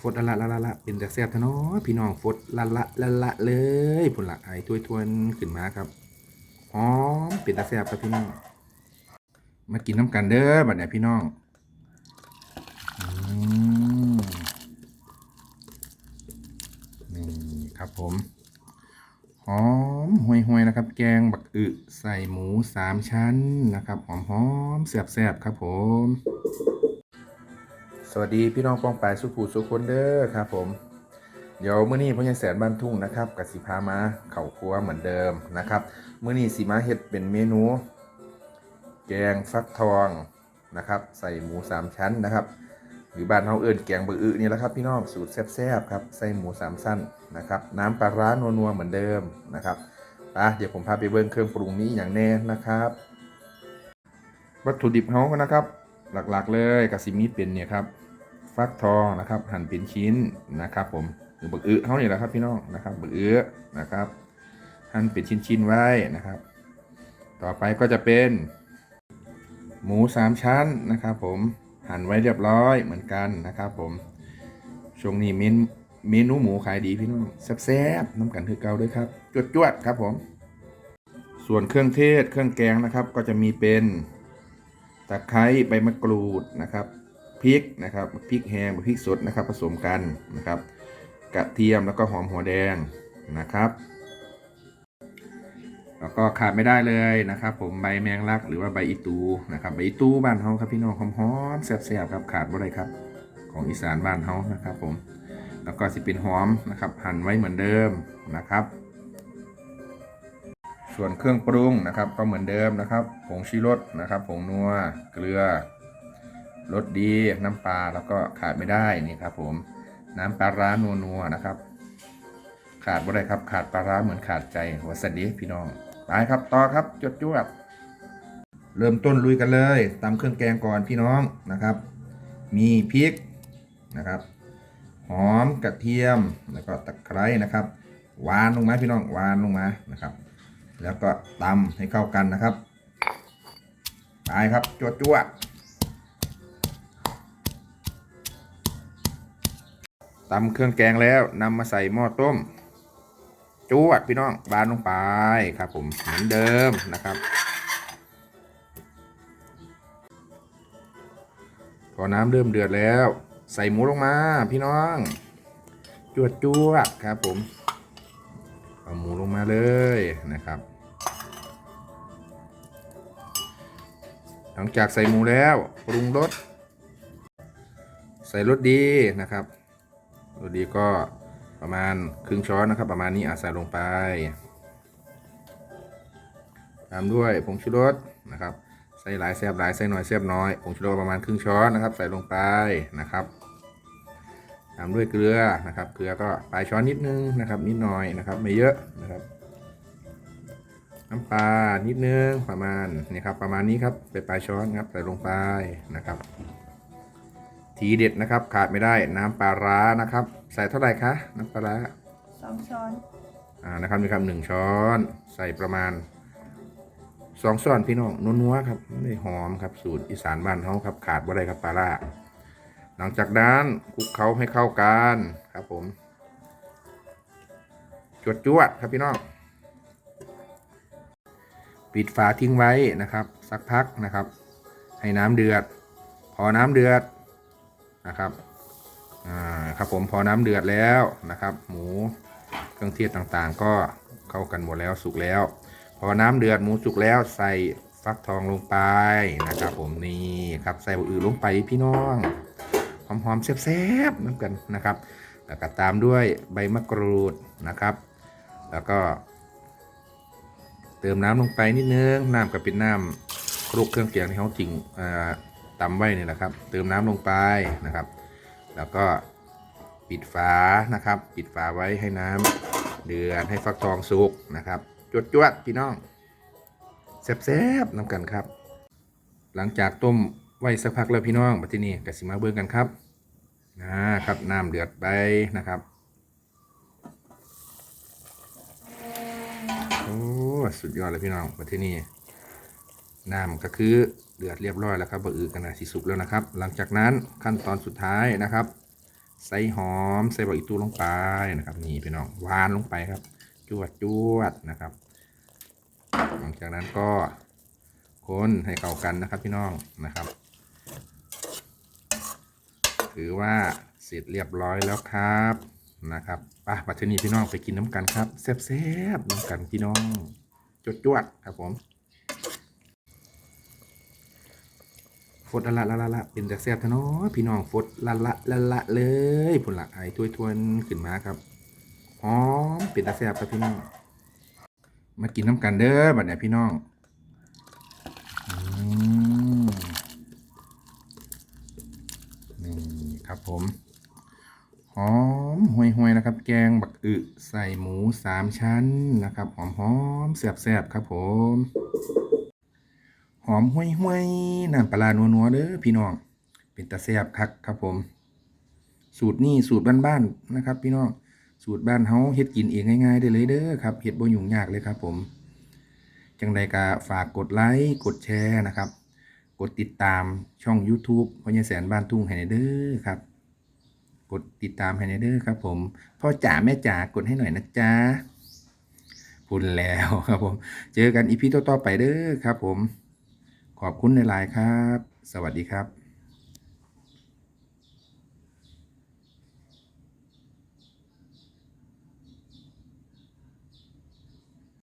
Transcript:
ฟดละละละละเป็นแต่แซ่บทะเนาะพี่น้องฟดละละละละเลยผลละไอ้ถ้วยทวนขึ้นมาครับหอมเป็นแต่แซ่บครับพี่น้อง มากินน้ำกันเด้อบัดเนี่ยพี่น้องอืมนี่ครับผมหอมห่วยๆนะครับ แกงบักอึใส่หมูสามชั้นนะครับหอมหอมๆแซ่บครับผม วัสดีพี่น้องปองปายสุภูสุคนเด้อครับผม เดี๋ยวเมื้อนี้พ่อใหญ่แสนบ้านทุ่งนะครับกับสิพามาเข่าครัวเหมือนเดิมนะครับเมื้อนี้สิมาเฮ็ดเป็นเมนู แกงฟักทองนะครับ ใส่หมูสามชั้นนะครับ หรือบ้านเฮาเอิ้นแกงเบออึนี่แหละครับพี่น้องสูตรแซ่บๆครับใส่หมูสามสั้นนะครับ น้ำปลาร้านัวๆเหมือนเดิมนะครับไปเดี๋ยวผมพาไปเบิ่งเครื่องปรุงนี้อย่างแน่นะครับ วัตถุดิบเฮาก็นะครับหลักๆ เลยกะสิมีเป็นเนี่ยครับ ฟักทองนะครับ หั่นเป็นชิ้นนะครับผมหรือบักอึเฮานี่แหละครับพี่น้องนะครับบักอึนะครับ หั่นเป็นชิ้นๆไว้นะครับ ต่อไปก็จะเป็น หมูสามชั้นนะครับ ผมหั่นไว้เรียบร้อยเหมือนกันนะครับ ผมช่วงนี้เมนเมนูหมูขายดีพี่น้องแซ่บๆน้ำกันคือเก่าด้วยครับจวดๆครับผม ส่วนเครื่องเทศเครื่องแกงนะครับ ก็จะมีเป็นตะไคร้ใบมะกรูดนะครับ พริกนะครับพริกแห้งพริกสดนะครับ ผสมกันนะครับกระเทียมแล้วก็หอมหัวแดงนะครับ แล้วก็ขาดไม่ได้เลยนะครับ ผมใบแมงลักหรือว่าใบอีตูนะครับใบอีตูบ้านเฮาครับพี่น้องหอมๆแซ่บๆครับขาดบ่ได้ครับ ของอีสานบ้านเฮานะครับ ผมแล้วก็สิเป็นหอมนะครับ หั่นไว้เหมือนเดิมนะครับ ส่วนเครื่องปรุงนะครับ ก็เหมือนเดิมนะครับผงชีรสนะครับผงนัวเกลือ รสดีน้ำปลาแล้วก็ขาดไม่ได้นี่ครับผมน้ำปลาร้านัวๆนะครับ ขาดบ่ได้ครับขาดปลาร้าเหมือนขาดใจหัวสดีพี่น้องไปครับต่อครับจดจวดเริ่มต้นลุยกันเลยตำเครื่องแกงก่อนพี่น้องนะครับ มีพริกนะครับหอมกระเทียมแล้วก็ตะไคร้นะครับหวานลงมาพี่น้องหวานลงมานะครับ แล้วก็ตำให้เข้ากันนะครับไปครับจวดจวด ตำเครื่องแกงแล้วนำมาใส่หม้อต้มจวดพี่น้องบานลงไปครับ ผมเหมือนเดิมนะครับพอน้ำเริ่มเดือดแล้ว ใส่หมูลงมา พี่น้อง จวดจวดครับ ผมเอาหมูลงมาเลยนะครับ หลังจากใส่หมูแล้วปรุงรสใส่รสดีนะครับ รสดีก็ประมาณครึ่งช้อนนะครับ ประมาณนี้อาใส่ลงไป ตามด้วยผงชูรสนะครับใส่หลายแซบหลายใส่หน่อยแซบน้อยผงชูรสประมาณครึ่งช้อนนะครับ ใส่ลงไปนะครับ ตามด้วยเกลือนะครับ เกลือก็ปลายช้อนนิดนึงนะครับ นิดหน่อยนะครับ ไม่เยอะนะครับน้ำปลานิดนึงประมาณนี่ครับประมาณนี้ครับไปปลายช้อนครับใส่ลงไปนะครับ ทีเด็ดนะครับ ขาดไม่ได้น้ำปลาร้านะครับ ใส่เท่าไหร่คะน้ำปลาร้าสองช้อนอ่านะครับนี่ครับหนึ่งช้อน ใส่ประมาณสองช้อนพี่น้องนัวๆครับไม่ได้หอมครับสูตรอีสานบ้านเขาครับ ขาดบ่ได้ครับปลาร้าหลังจากนั้นคลุกเคล้าให้เข้ากันครับผมจวดจวดๆครับพี่น้องปิดฝาทิ้งไว้นะครับ สักพักนะครับ ให้น้ำเดือด พอน้ำเดือด นะครับอ่าครับผมพอน้ำเดือดแล้วนะครับ หมูเครื่องเทศต่างๆ ก็เข้ากันหมดแล้วสุกแล้ว พอน้ำเดือดหมูสุกแล้วใส่ฟักทองลงไปนะครับ ผมนี่ครับใส่บะอือลงไปพี่น้องหอมๆแซ่บๆน้ำกันนะครับ แล้วก็ตามด้วยใบมะกรูดนะครับ แล้วก็ เติมน้ำลงไปนิดนึงน้ำก็เป็นน้ำคลุกเครื่องเคียงที่เขาจริงอ่า ตำไว้นี่แหละครับ เติมน้ำลงไปนะครับ แล้วก็ปิดฝานะครับ ปิดฝาไว้ให้น้ำเดือดให้ฟักทองสุกนะครับจวดจวดๆพี่น้องแซ่บๆน้ำกันครับ หลังจากต้มไว้สักพักแล้วพี่น้องมาที่นี่กสิมาเบิ่งกันครับนะครับน้ำเดือดไปนะครับโอ้สุดยอดเลยพี่น้องมาที่นี่ น้ำก็คือเดือดเรียบร้อยแล้วครับบะอือกันนะสีสุกแล้วนะครับ หลังจากนั้นขั้นตอนสุดท้ายนะครับ ใส่หอมใส่ใบอีตู้ลงไปนะครับนี่พี่น้องวานลงไปครับ จวดจวดนะครับ หลังจากนั้นก็คนให้เข้ากันนะครับพี่น้องนะครับ ถือว่าเสร็จเรียบร้อยแล้วครับนะครับป่ะปัจจุบันพี่น้องไปกินน้ำกันครับแซ่บๆน้ำกันพี่น้องจวดจวดครับผม ฟดละละละละเป็นแต่แซ่บทะเนาะพี่น้องฟดละละละละเลยผลละไอถ้วยทวนขึ้นมาครับหอมเป็นแต่แซ่บครับพี่น้อง มากินน้ำกันเด้อบัดเนี้ยพี่น้องอืมนี่ครับผมหอมห่วยห่วยนะครับ แกงบักอึใส่หมูสามชั้นนะครับ หอมหอมๆแซ่บครับผม หอมห่วยห่วยๆน้ำปลาร้านัวๆเด้อพี่น้อง เป็นตาแซบคักครับผม สูตรนี่สูตรบ้านๆนะครับ พี่น้องสูตรบ้านเฮาเฮ็ดกินเองง่ายๆได้เลยเด้อครับเฮ็ดบ่ยุ่งยากเลยครับผมจังใดก็ฝากกดไลค์กดแชร์นะครับ กดติดตามช่อง YouTube พ่อใหญ่แสนบ้านทุ่งให้หน่อยเด้อครับกดติดตามให้หน่อยเด้อครับผมพ่อจ๋าแม่จ๋ากดให้หน่อยนะจ๊ะพูดแล้วครับผม เจอกันอีพีต่อๆไปเด้อครับผม ขอบคุณในไลน์ครับ สวัสดีครับ